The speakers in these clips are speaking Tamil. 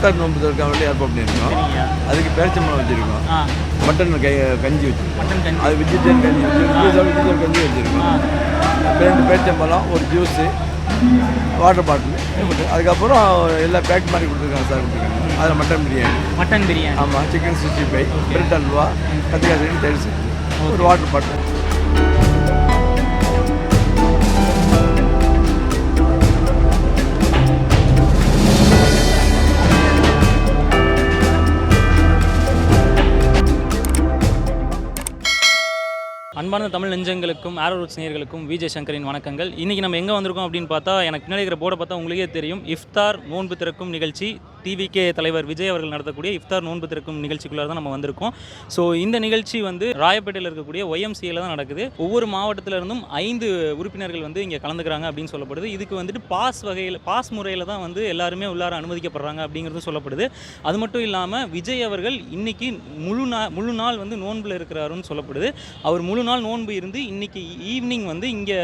வந்து இப்தார் நோன்பு திறக்க வேண்டிய ஏற்பாடு பண்ணியிருக்கோம். அதுக்கு பேரிச்சம்பழம் வச்சுருக்கோம். மட்டன் கை கஞ்சி வச்சுருக்கோம். அது வெஜிடேரியன் கஞ்சி வச்சுருக்கோம். வெஜிடேரியன் கஞ்சி வச்சுருக்கோம். ரெண்டு பேரிச்சம்பழம் ஒரு ஜூஸு வாட்டர் பாட்டில் அதுக்கப்புறம் எல்லாம் பேக் மாதிரி கொடுத்துருக்காங்க சார் கொடுத்துருக்காங்க. அதில் மட்டன் பிரியாணி. மட்டன் பிரியாணி. ஆமாம் chicken sixty five bread halwa கத்திரிக்காய் தயிர் ஒரு வாட்டர் பாட்டில் அன்பார்ந்த தமிழ் நெஞ்சங்களுக்கும் ஆரோ ரூட்ஸ் நேயர்களுக்கும் விஜய் சங்கரின் வணக்கங்கள். இன்றைக்கி நம்ம எங்கே வந்திருக்கோம் அப்படின்னு பார்த்தா எனக்கு பின்னாடி இருக்கிற போர்டை பார்த்தா உங்களுக்கே தெரியும். இஃப்தார் நோன்பு திறக்கும் நிகழ்ச்சி டிவிகே தலைவர் விஜய் அவர்கள் நடத்தக்கூடிய இஃப்தார் நோன்பு திறக்கும் நிகழ்ச்சிக்குள்ளே தான் நம்ம வந்திருக்கோம். ஸோ இந்த நிகழ்ச்சி வந்து ராயப்பேட்டையில் இருக்கக்கூடிய ஒய்எம்சியில் தான் நடக்குது. ஒவ்வொரு மாவட்டத்திலிருந்தும் ஐந்து உறுப்பினர்கள் வந்து இங்கே கலந்துக்கிறாங்க அப்படின்னு சொல்லப்படுது. இதுக்கு வந்துட்டு பாஸ் வகையில் பாஸ் முறையில் தான் வந்து எல்லாருமே உள்ளார அனுமதிக்கப்படுறாங்க அப்படிங்கிறதும் சொல்லப்படுது. அது மட்டும் இல்லாமல் விஜய் அவர்கள் இன்னைக்கு முழு நாள் முழு நாள் வந்து நோன்பில் இருக்கிறாருன்னு சொல்லப்படுது. அவர் முழு நாள் நோன்பு இருந்து இன்னைக்கு ஈவினிங் வந்து இங்கே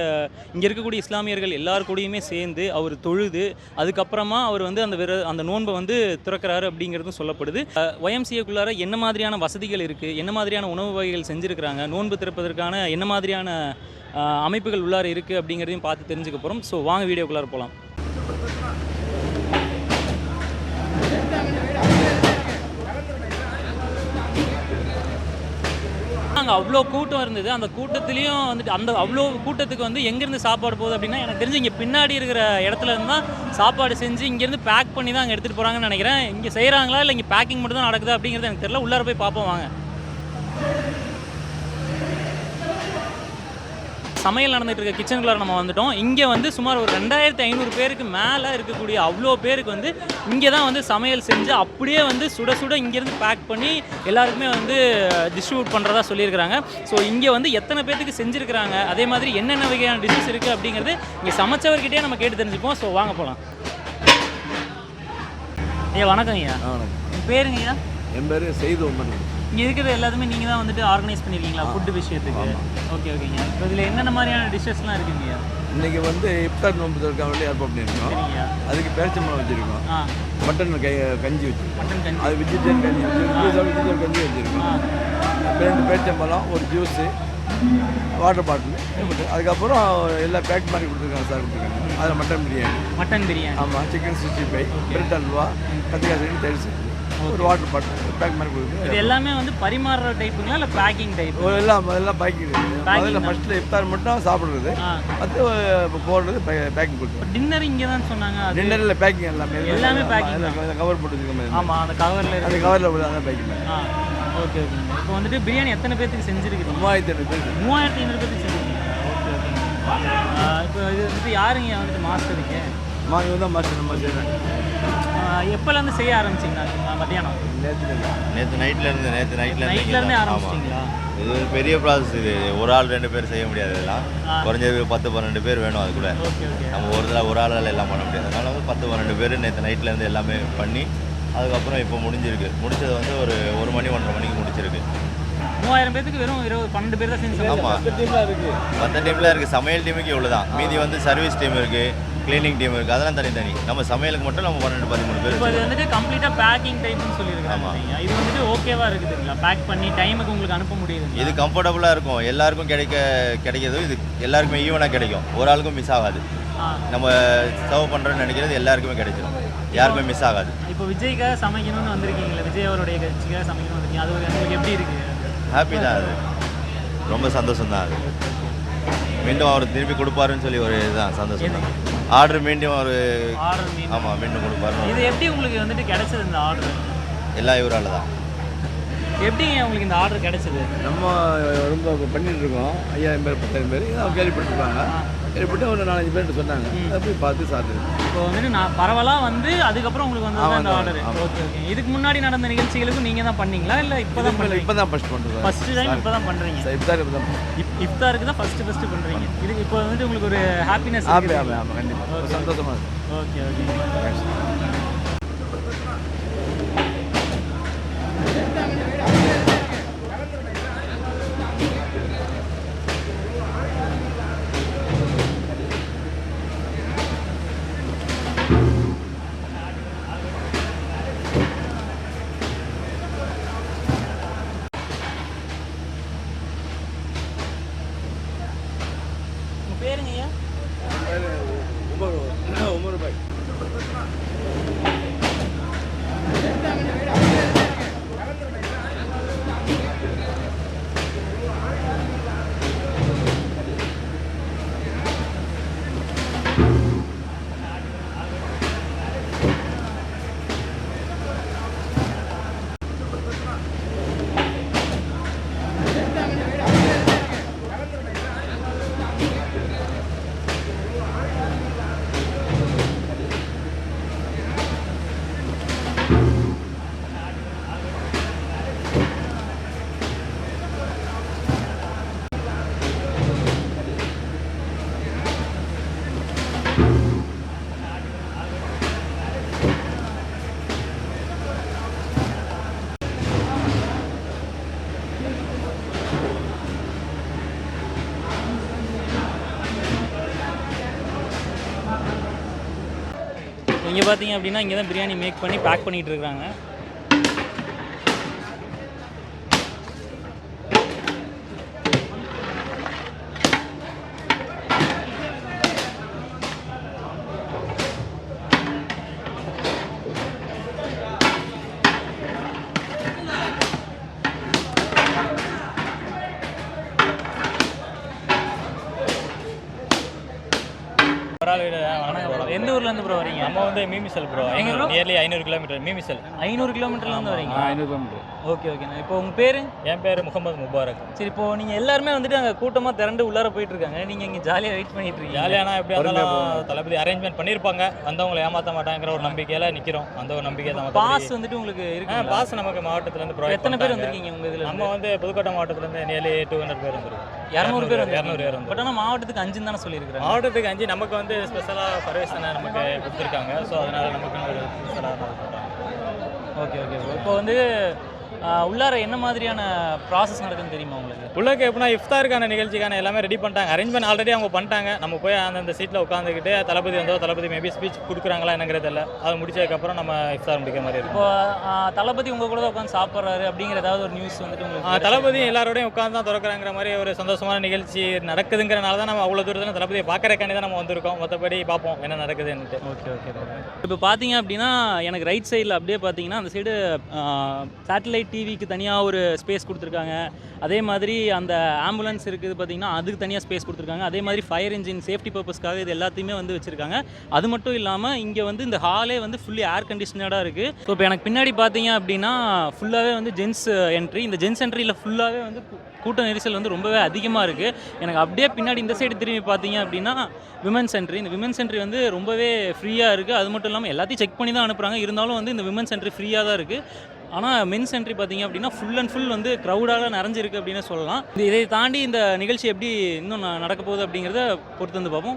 இங்கே இருக்கக்கூடிய இஸ்லாமியர்கள் எல்லார் கூடயுமே சேர்ந்து அவர் தொழுது அதுக்கப்புறமா அவர் வந்து அந்த விர அந்த நோன்பை வந்து திறக்கிறாரு அப்படிங்கிறதும் சொல்லப்படுது. ஒயம்சிஏக்குள்ளார என்ன மாதிரியான வசதிகள் இருக்குது என்ன மாதிரியான உணவு வகைகள் செஞ்சுருக்கிறாங்க? நோன்பு திறப்பதற்கான என்ன மாதிரியான அமைப்புகள் உள்ளார இருக்குது அப்படிங்கிறதையும் பார்த்து தெரிஞ்சுக்க போகிறோம் ஸோ வாங்க வீடியோக்குள்ளார போகலாம் அங்கே அவ்வளோ கூட்டம் இருந்தது. அந்த கூட்டத்துலேயும் வந்துட்டு அந்த அவ்வளோ கூட்டத்துக்கு வந்து எங்கேருந்து சாப்பாடு போகுது அப்படின்னா எனக்கு தெரிஞ்சு இங்கே பின்னாடி இருக்கிற இடத்துல இருந்து தான் சாப்பாடு செஞ்சு இங்கேருந்து பேக் பண்ணி தான் அங்கே எடுத்துகிட்டு போகிறாங்கன்னு நினைக்கிறேன். இங்கே செய்கிறாங்களா இல்லை இங்கே பேக்கிங் மட்டும் தான் நடக்குது அப்படிங்கிறது எனக்கு தெரியல. உள்ளார போய் பார்ப்போம் வாங்க. சமையல் நடந்துட்டு இருக்க கிச்சனுக்குள்ளார நம்ம வந்துட்டோம். இங்கே வந்து சுமார் ஒரு ரெண்டாயிரத்தி ஐநூறு பேருக்கு மேலே இருக்கக்கூடிய அவ்வளோ பேருக்கு வந்து இங்கே தான் வந்து சமையல் செஞ்சு அப்படியே வந்து சுட சுட இங்கேருந்து பேக் பண்ணி எல்லாருக்குமே வந்து டிஸ்ட்ரிபியூட் பண்ணுறதா சொல்லியிருக்கிறாங்க. ஸோ இங்கே வந்து எத்தனை பேர்த்துக்கு செஞ்சுருக்கிறாங்க? அதே மாதிரி என்னென்ன வகையான டிஷ்ஷஸ் இருக்குது அப்படிங்கிறது இங்கே சமைச்சவர்கிட்டயே நம்ம கேட்டு தெரிஞ்சுப்போம். ஸோ வாங்க போகலாம் ஐயா வணக்கம் ஐயா. பேருங்க ஐயா? என் பேர் செய்து ஒன்பது இங்கே இருக்கிறது எல்லாத்துமே நீங்கள் தான் வந்துட்டு ஆர்கனைஸ் பண்ணியிருக்கீங்களா ஃபுட்டு விஷயத்துக்கு? ஓகே ஓகேங்க இப்போ இதில் என்னென்ன மாதிரியான டிஷ்ஷஸ்லாம் இருக்குங்கய்யா இன்னைக்கு வந்து இப்தார் நோன்பு திறக்க வேண்டிய ஏற்பாடு பண்ணியிருக்கோம். அதுக்கு பேரிச்சம்பழம் வச்சுருக்கோம். மட்டன் கை கஞ்சி வச்சுருக்கோம். மட்டன் கஞ்சி. அது வெஜிடேரியன் கஞ்சி வச்சுருக்கோம். வெஜிடேரியன் கஞ்சி வச்சுருக்கோம். ரெண்டு பேரிச்சம்பழம் ஒரு ஜூஸு வாட்டர் பாட்டில் அதுக்கப்புறம் எல்லாம் பேக் மாதிரி கொடுத்துருக்காங்க சார் கொடுத்துருக்காங்க. அதில் மட்டன் பிரியாணி. மட்டன் பிரியாணி. ஆமாம் chicken sixty five bread halwa கத்திரிக்காய் தயிர் சட்னி. ஒரு வாட்டர் பாட்டில் பேக் மாதிரி இது கொடுக்குது எல்லாமே வந்து பரிமாறுற டைப்புங்களா இல்லை பேக்கிங் டைப் எல்லாம் எல்லாம் பேக்கிங் முதல்ல தான். ஃபஸ்ட்டில் இஃப்தார் மட்டும் சாப்பிட்றது. அது இப்போ போடுறது பேக்கிங் கொடுத்துருவோம் டின்னர் இங்கே தான் சொன்னாங்க டின்னரில் பேக்கிங் எல்லாமே. எல்லாமே packing கவர் போட்டு வச்சுருக்க ஆமாம் அந்த கவரில் அந்த கவரில் போட்டு அதான் பேக்கிங் ஆ ஓகே ஓகே இப்போ வந்துட்டு பிரியாணி எத்தனை பேர்த்துக்கு செஞ்சுருக்குது? மூவாயிரத்தி ஐநூறு பேர் மூவாயிரத்தி ஐநூறு பேர்த்துக்கு செஞ்சுருக்கீங்க ஓகே ஓகே. இப்போ இது வந்துட்டு யாருங்க வந்துட்டு மாஸ்டருக்கு மா இவன் தான் மாஸ்டர் நம்ம செய்கிறேன் எப்போலேருந்து செய்ய ஆரம்பிச்சிங்க மத்தியானம்? நேற்று நைட்ல இருந்து நேற்று நைட்ல இருந்து நைட்ல இருந்தே ஆமா. இது ஒரு பெரிய ப்ராசஸ் இது. ஒரு ஆள் ரெண்டு பேர் செய்ய முடியாது இதெல்லாம். குறைஞ்சது பத்து பன்னெண்டு பேர் வேணும் அது கூட நம்ம ஒரு தடவை ஒரு ஆளால் எல்லாம் பண்ண முடியாது. அதனால வந்து பத்து பன்னெண்டு பேர் நேற்று நைட்ல இருந்து எல்லாமே பண்ணி அதுக்கப்புறம் இப்போ முடிஞ்சிருக்கு. முடிச்சது வந்து ஒரு ஒரு மணி ஒன்றரை மணிக்கு முடிச்சிருக்கு. மூவாயிரம் பேர்த்துக்கு வெறும் இருபது பன்னெண்டு பேர் தான் செஞ்சு ஆமாம் மற்ற டீமில் இருக்குது சமையல் டீமுக்கு இவ்வளோ தான் மீதி வந்து சர்வீஸ் டீம் இருக்குது க்ளீனிங் டீம் இருக்குது அதெல்லாம் தனித்தனி. நம்ம சமையலுக்கு மட்டும் நம்ம பன்னெண்டு பதிமூணு பேர் இப்போ இது. வந்துட்டு கம்ப்ளீட்டாக பேக்கிங் டைப்னு சொல்லியிருக்காங்க. இது வந்துட்டு ஓகேவா இருக்குதுங்களா? பேக் பண்ணி டைமுக்கு உங்களுக்கு அனுப்ப முடியுது இது கம்ஃபர்டபுளாக இருக்கும். எல்லாருக்கும் கிடைக்க கிடைக்கிறது இது எல்லாருக்குமே ஈவனாக கிடைக்கும். ஒரு ஆளுக்கும் மிஸ் ஆகாது. நம்ம சர்வ் பண்ணுறோன்னு நினைக்கிறது எல்லாருக்குமே கிடைச்சிடும் யாருக்குமே மிஸ் ஆகாது. இப்போ விஜய்க்காக சமைக்கணும்னு வந்திருக்கீங்களா விஜய் அவருடைய கட்சிக்காக சமைக்கணும்னு வந்திருக்கீங்க அது உங்களுக்கு எப்படி இருக்கு? ஹாப்பி தான் அது. ரொம்ப சந்தோஷம் தான் அது. மீண்டும் அவர் திருப்பி கொடுப்பாருன்னு சொல்லி ஒரு இதுதான் சந்தோஷம் தான் ஆர்டர் மீண்டும் அவர் ஆர்டர் ஆமாம் மீண்டும் கொடுப்பாருன்னு இது எப்படி உங்களுக்கு வந்துட்டு கிடைச்சது இந்த ஆர்டர்? எல்லா இவரால் தான். எப்படிங்க உங்களுக்கு இந்த ஆர்டர் கிடைச்சது? நம்ம ரொம்ப பண்ணிட்டு இருக்கோம். ஐயாயிரம் பேர் பத்தாயிரம் பேர். இதான் கேள்விப்பட்டிருப்பாங்க இப்படி ஒரு நாலஞ்சு பேர் சொன்னாங்க. அதை போய் பார்த்து சாப்பிட்டு இப்போ வந்துட்டு நான் பரவலாக வந்து அதுக்கப்புறம் உங்களுக்கு வந்து ஆமா, ஆர்டர். ஓகே ஓகே இதுக்கு முன்னாடி நடந்த நிகழ்ச்சிகளுக்கும் நீங்கள் தான் பண்ணீங்களா? இல்லை இப்போ தான் இப்போ பண்ணுறீங்க தான் ஃபஸ்ட் பண்ணுறது ஃபர்ஸ்ட் டைம் இப்போ தான் பண்ணுறீங்க இப்போ தான் இப்போ தான் இஃப்தாருக்கு தான் ஃபஸ்ட்டு ஃபஸ்ட்டு பண்ணுறீங்க இது இப்போ வந்துட்டு உங்களுக்கு ஒரு ஹாப்பினஸ் ஆமாம் ஆமாம் கண்டிப்பாக சந்தோஷமாக இருக்கு. ஓகே ஓகே உங்கள் பேருங்க ஐயா உமர் உமர் பாய் இங்கே பார்த்தீங்க அப்படின்னா இங்கே தான் பிரியாணி மேக் பண்ணி பேக் பண்ணிட்டு இருக்காங்க இருந்து ப்ரோ வரீங்க? நம்ம வந்து மீமிசல் ப்ரோ எங்க bro? நியர்லி ஐநூறு கிலோமீட்டர் மீமிசல். ஐநூறு கிலோமீட்டர்ல இருந்து வரீங்க? ஐநூறு கிலோமீட்டர் ஓகே ஓகே. இப்போ உங்க பேரு? என் பேர் முகமது முபாரக். சரி இப்போ நீங்க எல்லாருமே வந்துட்டு அங்க கூட்டமா திரண்டு உள்ளார போயிட்டு இருக்காங்க நீங்க இங்க ஜாலியா வெயிட் பண்ணிட்டு இருக்கீங்க. ஜாலியானா எப்படி இருந்தாலும் தளபதி அரேஞ்ச்மெண்ட் பண்ணியிருப்பாங்க வந்தவங்களை ஏமாற்ற மாட்டாங்கிற ஒரு நம்பிக்கையில நிக்கிறோம். அந்த ஒரு நம்பிக்கை தான் பாஸ் வந்துட்டு உங்களுக்கு இருக்கு பாஸ் நமக்கு மாவட்டத்துல இருந்து ப்ரொவைட் எத்தனை பேர் வந்திருக்கீங்க உங்க இதுல நம்ம வந்து புதுக்கோட்டை மாவட்டத்துல இருந்து நியர்லி டூ ஹண்ட்ரட் பேர் வந்துருக்கோம். இரநூறு பேர் வந்து இரநூறு பேர் வந்து பட் ஆனா மாவட்டத்துக்கு அஞ்சுன்னு தானே சொல்லியிருக்கிறேன் மாவட்டத்துக்கு அஞ்சு நமக்கு வந்து ஸ்பெஷலாக பர்வேஷனை நமக்கு கொடுத்துருக்காங்க. ஸோ அதனால நமக்கு ஒரு ஸ்பெஷலாக ஓகே ஓகே. இப்போ வந்து உள்ளார என்ன மாதிரியான ப்ராசஸ் நடக்குதுன்னு தெரியுமா உங்களுக்கு? உள்ளக்கு எப்படின்னா இஃப்தாருக்கான நிகழ்ச்சிக்கான எல்லாமே ரெடி பண்ணிட்டாங்க. அரேஞ்ச்மெண்ட் ஆல்ரெடி அவங்க பண்ணிட்டாங்க. நம்ம போய் அந்தந்த சீட்டில் உட்காந்துக்கிட்டு தளபதி வந்தோ தளபதி மேபி ஸ்பீச் கொடுக்குறாங்களா என்னங்கிறது இல்லை அது முடிச்சதுக்கப்புறம் நம்ம இஃப்தார் முடிக்கிற மாதிரி இருக்கும். இப்போ தளபதி உங்க கூட உட்காந்து சாப்பிட்றாரு அப்படிங்கிற ஏதாவது ஒரு நியூஸ் வந்துட்டு உங்களுக்கு தளபதி எல்லாரோடையும் உட்காந்து தான் திறக்கிறாங்கிற மாதிரி ஒரு சந்தோஷமான நிகழ்ச்சி நடக்குதுங்கிறனால தான் நம்ம அவ்வளோ தூரத்தில் தளபதியை பார்க்கறக்காண்டி தான் நம்ம வந்திருக்கோம். மற்றபடி பார்ப்போம் என்ன நடக்குதுன்னுட்டு. ஓகே ஓகே இப்போ பார்த்தீங்க அப்படின்னா எனக்கு ரைட் சைடில் அப்படியே பார்த்தீங்கன்னா அந்த சைடு சேட்டலைட் டிவிக்கு தனியாக ஒரு ஸ்பேஸ் கொடுத்துருக்காங்க. அதே மாதிரி அந்த ஆம்புலன்ஸ் இருக்குது பார்த்தீங்கன்னா அதுக்கு தனியாக ஸ்பேஸ் கொடுத்துருக்காங்க. அதே மாதிரி ஃபயர் இன்ஜின் சேஃப்டி பர்பஸ்க்காக இது எல்லாத்தையுமே வந்து வச்சுருக்காங்க. அது மட்டும் இல்லாமல் இங்கே வந்து இந்த ஹாலே வந்து ஃபுல்லி ஏர் கண்டிஷனடாக இருக்குது ஸோ இப்போ எனக்கு பின்னாடி பார்த்தீங்க அப்படின்னா ஃபுல்லாகவே வந்து ஜென்ஸ் என்ட்ரி இந்த ஜென்ஸ் என்ட்ரியில் ஃபுல்லாகவே வந்து கூட்ட நெரிசல் வந்து ரொம்பவே அதிகமாக இருக்குது எனக்கு அப்படியே பின்னாடி இந்த சைடு திரும்பி பார்த்தீங்க அப்படின்னா விமன்ஸ் சென்ட்ரி இந்த விமன்ஸ் சென்ட்ரி வந்து ரொம்பவே ஃப்ரீயாக இருக்குது அது மட்டும் இல்லாமல் எல்லாத்தையும் செக் பண்ணி தான் அனுப்புகிறாங்க இருந்தாலும் வந்து இந்த விமன்ஸ் சென்ட்ரி ஃப்ரீயாக தான் இருக்குது ஆனால் மென்ஸ் சென்ட்ரி பார்த்தீங்க அப்படின்னா ஃபுல் அண்ட் ஃபுல் வந்து க்ரௌடாக நிறைஞ்சிருக்கு அப்படின்னு சொல்லலாம். இது இதை தாண்டி இந்த நிகழ்ச்சி எப்படி இன்னும் நடக்க போகுது அப்படிங்கிறத பொறுத்து வந்து பார்ப்போம்.